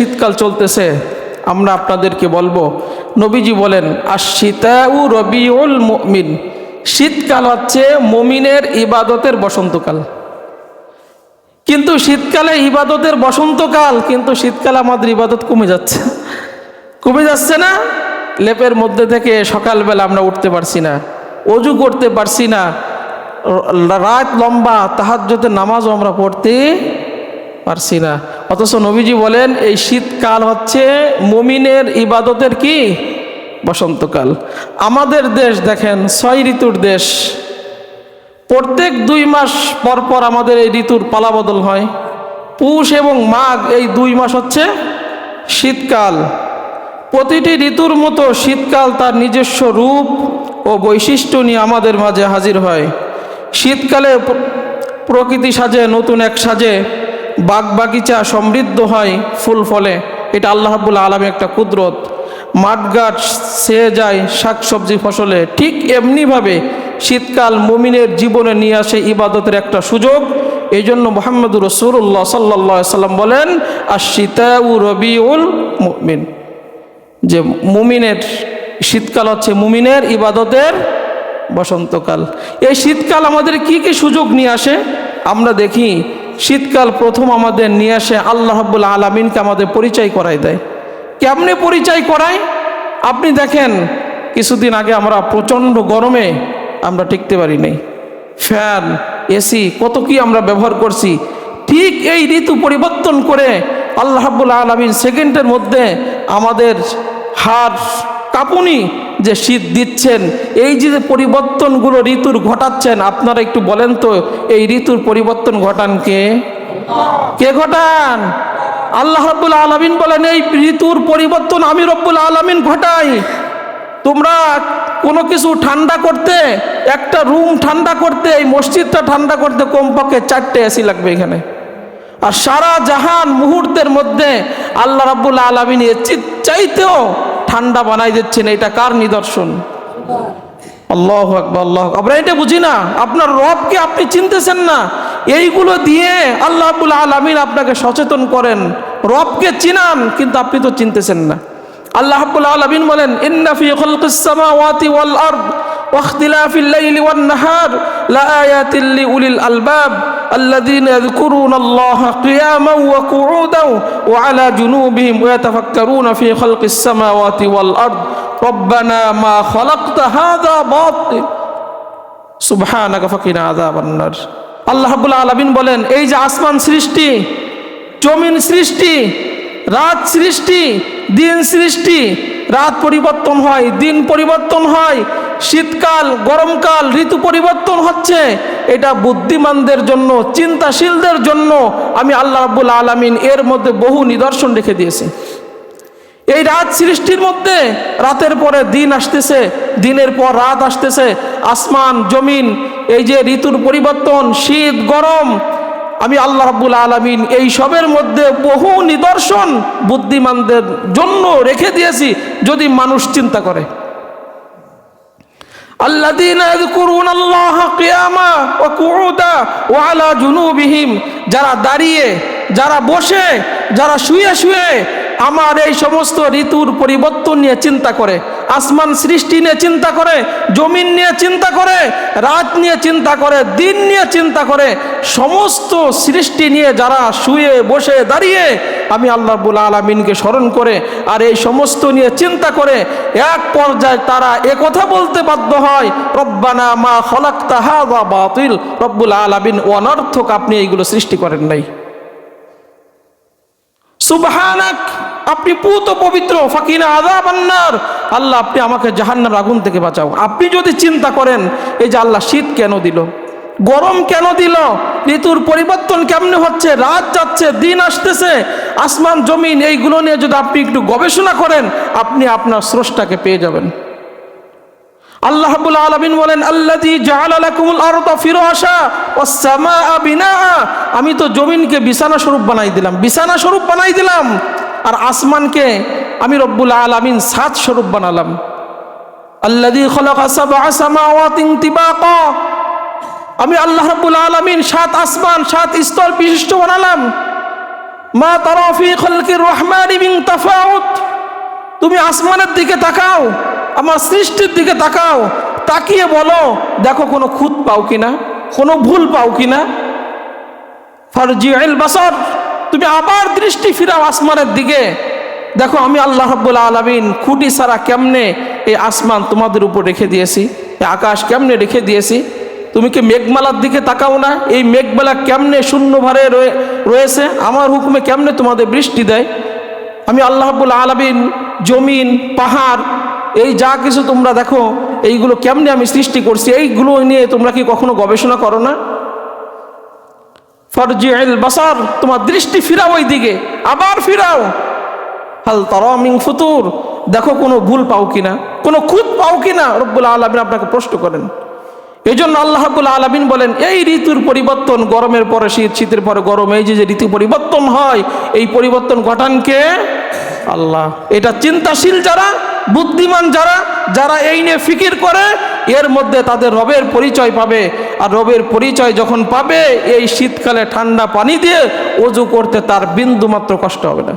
শীতকাল চলতেছে, আমরা আপনাদেরকে বলব, নবীজি বলেন আর শীতাউ রবিউল মমিন। শীতকাল হচ্ছে মমিনের ইবাদতের বসন্তকাল। কিন্তু শীতকালে ইবাদতের বসন্তকাল, কিন্তু শীতকালে আমাদের ইবাদত কমে যাচ্ছে। কমে যাচ্ছে না? লেপের মধ্যে থেকে সকালবেলা আমরা উঠতে পারছি না, অজু করতে পারছি না রাত লম্বা তাহাজ্জতে নামাজও আমরা পড়তে পারছি না। অথচ নবীজি বলেন, এই শীতকাল হচ্ছে মমিনের ইবাদতের কি? বসন্তকাল। আমাদের দেশ দেখেন, ছয় ঋতুর দেশ। প্রত্যেক দুই মাস পর পর আমাদের এই ঋতুর পালাবদল হয়। পুষ এবং মাঘ এই দুই মাস হচ্ছে শীতকাল। প্রতিটি ঋতুর মতো শীতকাল তার নিজস্ব রূপ ও বৈশিষ্ট্য নিয়ে আমাদের মাঝে হাজির হয়। শীতকালে প্রকৃতি সাজে, নতুন এক সাজে। বাগ বাগিচা সমৃদ্ধ হয় ফুল ফলে। এটা আল্লাহ রাব্বুল আলমী একটা কুদরত। মাঠঘাট সেয়ে যায় শাকসবজি ফসলে। ঠিক এমনিভাবে শীতকাল মুমিনের জীবনে নিয়ে আসে ইবাদতের একটা সুযোগ। এই জন্য মোহাম্মদুর রসুল্লাহ সাল্লা সাল্লাম বলেন আর শীতাউ রবিউল মুমিন। যে মুমিনের শীতকাল হচ্ছে মুমিনের ইবাদতের বসন্তকাল। এই শীতকাল আমাদের কি কি সুযোগ নিয়ে আসে? আমরা দেখি শীতকাল প্রথম আমাদের নিয়ে আসে, আল্লাহ রাব্বুল আলমিনকে আমাদের পরিচয় করাই দেয়। কেমনে পরিচয় করায়? আপনি দেখেন, কিছুদিন আগে আমরা প্রচণ্ড গরমে আমরা টিকতে পারি নাই ফ্যান, এসি, কত কি আমরা ব্যবহার করছি। ঠিক এই ঋতু পরিবর্তন করে আল্লাহ রাব্বুল আলমিন সেকেন্ডের মধ্যে আমাদের হাড় কাঁপুনি যে শীত দিচ্ছেন, এই যে পরিবর্তনগুলো ঋতুর ঘটাচ্ছেন, আপনারা একটু বলেন তো, এই ঋতুর পরিবর্তন ঘটান কে? কে ঘটান? আল্লাহ রব্বুল আলমিন বলেন, এই ঋতুর পরিবর্তন আমি রব্বুল আলমিন ঘটাই। তোমরা কোনো কিছু ঠান্ডা করতে, একটা রুম ঠান্ডা করতে, এই মসজিদটা ঠান্ডা করতে কমপক্ষে চারটে এসি লাগবে এখানে। আর সারা জাহান মুহূর্তের মধ্যে আল্লাহ রাব্বুল আলমিন চাইতেও ঠান্ডা বানাই দিচ্ছেন, এটা কার নিদর্শন? আল্লাহ আকবর, আল্লাহ আমরা এটা বুঝি না। আপনার রবকে আপনি চিনতেছেন না। এইগুলো দিয়ে আল্লাহ আবুল আলমিন আপনাকে সচেতন করেন। রবকে চিনান, কিন্তু আপনি তো চিনতেছেন না। আল্লাহ আব্বুল আলমিন বলেন ইন্নাফি খলকিসামাওয়াতি ওয়াল আরদ ওয়াখতিলাফিল লাইলি ওয়ান নাহার লাআয়াতিল লিউলিল আলবাব। الذين يذكرون الله قياما وقعودا وعلى جنوبهم ويتفكرون في خلق السماوات والأرض ربنا ما خلقت هذا باطل সুবহানাকা ফাকিনা আযাবান্নার আল্লাহ রাব্বুল আলামিন বলেন এই যে আসমান সৃষ্টি জমিন সৃষ্টি রাত সৃষ্টি দিন সৃষ্টি রাত পরিবর্তন হয় দিন পরিবর্তন হয় শীতকাল, গরমকাল, ঋতু পরিবর্তন হচ্ছে। এটা বুদ্ধিমানদের জন্য, চিন্তাশীলদের জন্য আমি আল্লাহ রাব্বুল আলামিন এর মধ্যে বহু নিদর্শন রেখে দিয়েছি। এই রাত সৃষ্টির মধ্যে রাতের পরে দিন আসতেছে, দিনের পর রাত আসতেছে। আসমান, জমিন, এই যে ঋতুর পরিবর্তন, শীত, গরম, আমি আল্লাহ রাব্বুল আলমিন এই সবের মধ্যে বহু নিদর্শন বুদ্ধিমানদের জন্য রেখে দিয়েছি, যদি মানুষ চিন্তা করে। আল্লাদিন আল্লাহ কেয়ামা ও কুউদা ও আলা জুনুবিহিম, যারা দাঁড়িয়ে, যারা বসে, যারা শুয়ে শুয়ে আমার এই সমস্ত ঋতুর পরিবর্তন নিয়ে চিন্তা করে। আসমান সৃষ্টি নিয়ে চিন্তা করে, জমিন নিয়ে চিন্তা করে, রাত নিয়ে চিন্তা করে, দিন নিয়ে চিন্তা করে, সমস্ত সৃষ্টি নিয়ে যারা শুয়ে বসে দাঁড়িয়ে আমি আল্লাহ রাব্বুল আলমিনকে স্মরণ করে আর এই সমস্ত নিয়ে চিন্তা করে, এক পর্যায়ে তারা কথা বলতে বাধ্য হয়, রব্বানা মা খলাক্তা হাযা বাতিল। রব্বুল আলামিন অনর্থক আপনি এইগুলো সৃষ্টি করেন নাই। সুবহানাক! আপনি পুত পবিত্র, ফাকিনা আযাব আন্নার আল্লাহ, আপনি আমাকে জাহান্নার আগুন থেকে বাঁচাও। আপনি যদি চিন্তা করেন, এই যে আল্লাহ শীত কেন দিল? গরম কেন দিল? ঋতুর পরিবর্তন কেমনে হচ্ছে? রাত যাচ্ছে, দিন আসতেছে। আসমান, জমিন, এইগুলো নিয়ে যদি আপনি একটু গবেষণা করেন, আপনি আপনার স্রষ্টাকে পেয়ে যাবেন। আল্লাহ রাব্বুল বলেন, আল্লাযী আমি তো জমিনকে বিছানা স্বরূপ বানাই দিলাম। বিছানা স্বরূপ বানাই দিলাম। আর আসমানকে আমি রব্বুল আলামিন সাত স্বরূপ বানালাম। খালাকা তিবাকা। আমি আল্লাহ রাব্বুল আলামিন সাত আসমান, সাত স্তর বিশিষ্ট বানালাম। মা তারাফি খলকির রহমান তাফাউত। তুমি আসমানের দিকে তাকাও, আমার সৃষ্টির দিকে তাকাও, তাকিয়ে বলো, দেখো কোনো খুঁত পাও কিনা, কোনো ভুল পাও কিনা। ফারজিউল বাসার। তুমি আবার দৃষ্টি ফিরাও আসমানের দিকে। দেখো, আমি আল্লাহ রব্বুল আলমিন খুঁটি সারা কেমনে এই আসমান তোমাদের উপর রেখে দিয়েছি? এই আকাশ কেমনে রেখে দিয়েছি? তুমি কি মেঘমালার দিকে তাকাও না? এই মেঘমালা কেমনে শূন্য ভারে রয়ে- রয়েছে? আমার হুকুমে কেমনে তোমাদের বৃষ্টি দেয়? আমি আল্লাহ রব্বুল আলমিন জমিন, পাহাড়, এই যা কিছু তোমরা দেখো, এইগুলো কেমনে আমি সৃষ্টি করছি, এইগুলো নিয়ে তোমরা কি কখনো গবেষণা করো না? ফরজিল বাসার, তোমার দৃষ্টি ফিরাও ওই দিকে আবার ফিরাও। হাল তারামিং ফুতুর, দেখো কোনো ভুল পাও কিনা, কোনো খুদ পাও কিনা, রব্বুল আলমিন আপনাকে প্রশ্ন করেন। এই জন্য আল্লাহ রাব্বুল আলমিন বলেন, এই ঋতুর পরিবর্তন গরমের পরে, শীত শীতের পরে, গরম, এই যে যে ঋতু পরিবর্তন হয়, এই পরিবর্তন ঘটান কে? আল্লাহ। এটা চিন্তাশীল যারা, বুদ্ধিমান যারা যারা এই নিয়ে ফিকির করে, এর মধ্যে তাদের রবের পরিচয় পাবে। আর রবের পরিচয় যখন পাবে, এই শীতকালে ঠান্ডা পানি দিয়ে অজু করতে তার বিন্দুমাত্র কষ্ট হবে না।